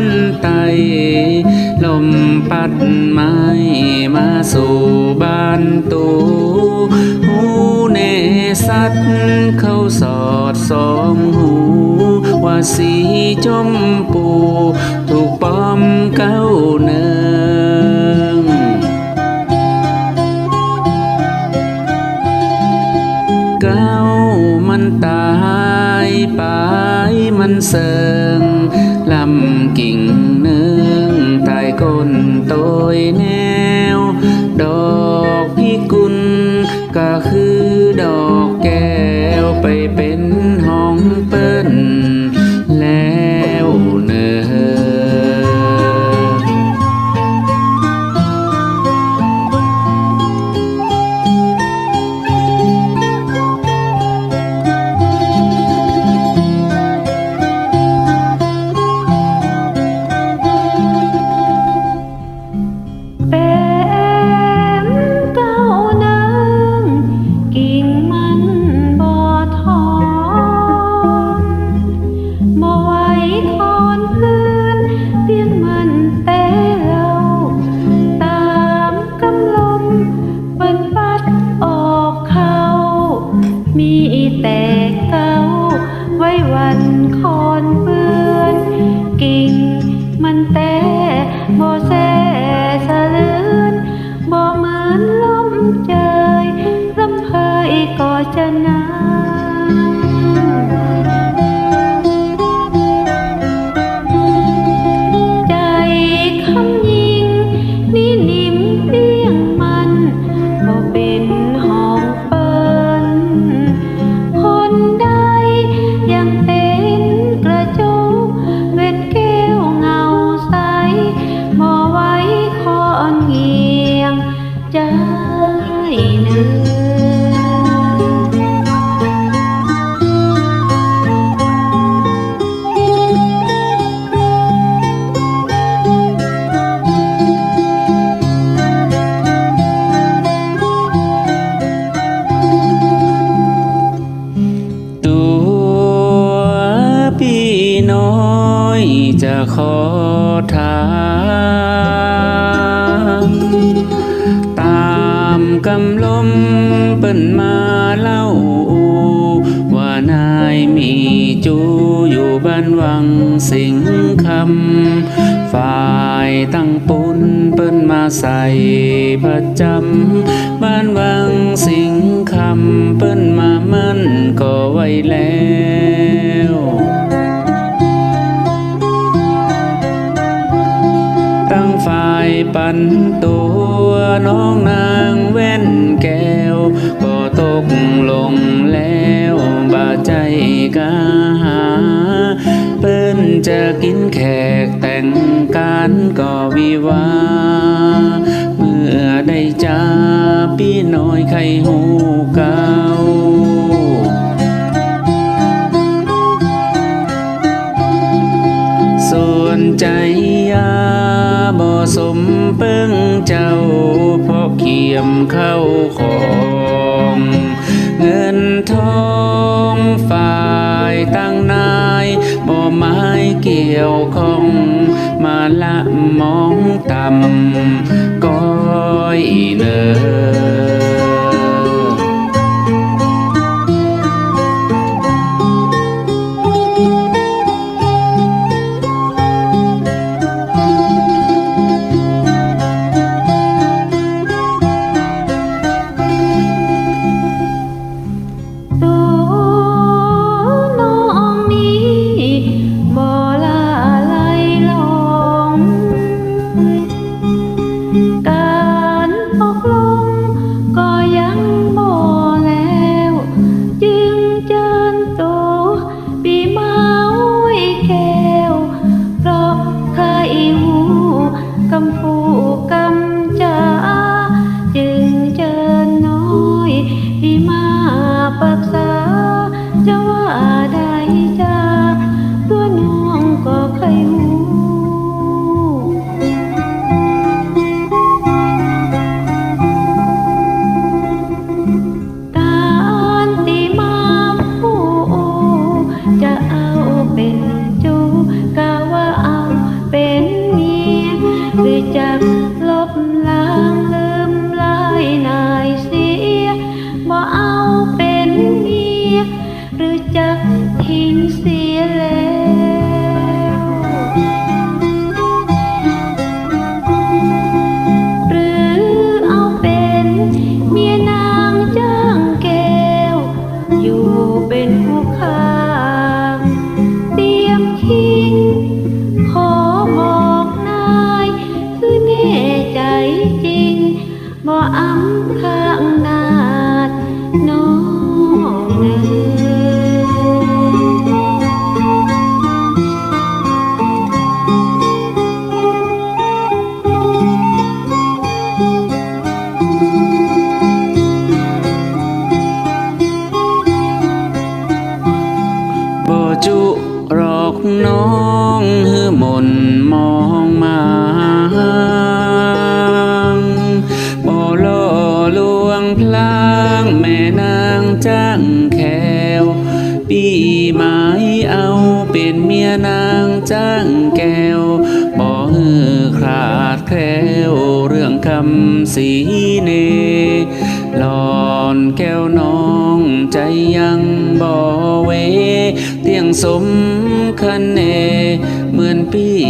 นไตลมปัดไม้มาสู่บ้านตูหูเนสัตเข้าสอดสองหูว่าสีจมปูถูกปอมเก้าเนืองเก้ามันตายไปมันเสิงลำกิ่งเนืองใต้ก้นโตยแนว ดอกพิกุลก็คือดอก จะขอถามตามกำลมเปิ้นมาเล่า ว่านายมีจูอยู่บ้านวังสิงคำฝ่ายตั้งปุนเปิ้นมาใส่ประจำบ้านวังสิงคำเปิ้นมามั่นก็ไว้แล้ว ปันตัวน้องนางแว่นแก้ว ก็ตกลงแล้วบาใจกาหา เปิ้นจะกินแขกแต่งการก็วิวา เมื่อได้จ้าพี่น้อยไข่หูกา สมเปิ้งเจ้าเพราะเขียมเข้าของเงินทองฝ่ายตั้งนายบ่ไม้เกี่ยวของมาละมองต่ำก้อยเนอ มนมองมาบ่ลอลวงพลางแม่นางจ้างแขว ปีหมายเอาเป็นเมียนางจ้างแก้วบ่ฮือขาดแคล้วเรื่องคำสีเนหลอนแก้วน้องใจยังบ่เว เตียงสมคันเน นพี่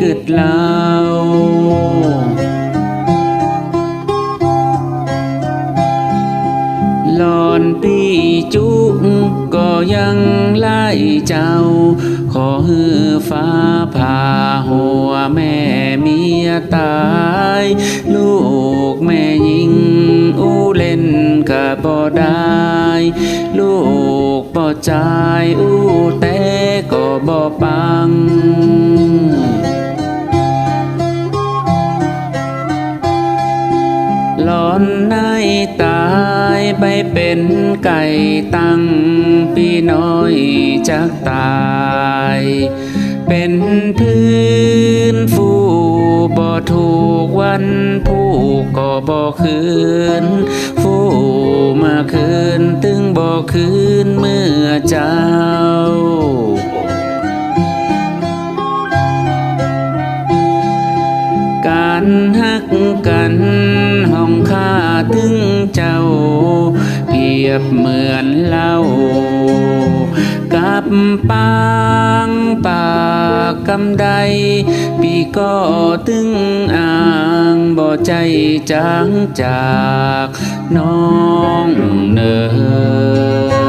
กึดเล่าหลอนปีจุ ยังไล่เจ้า ขอฮือฟ้าผ่าหัวแม่เมียตาย ลูกแม่ยิงอู้เล่นกะบ่ได้ ลูกบ่จ่ายอู้แต่ก็บ่ปัง ไปเป็นไก่ตั้งปีน้อยจากตาย เป็นพื้นฟูบ่ถูกวันผู้ก็บ่คืน ฟูมาคืน ตึงบ่คืนเมื่อเจ้า การฮักกันห้องข้าถึงเจ้าเปียบเหมือนเล่ากับปางปากกำใดปีก็ตึงอ่างบ่ใจจางจากน้องเนอ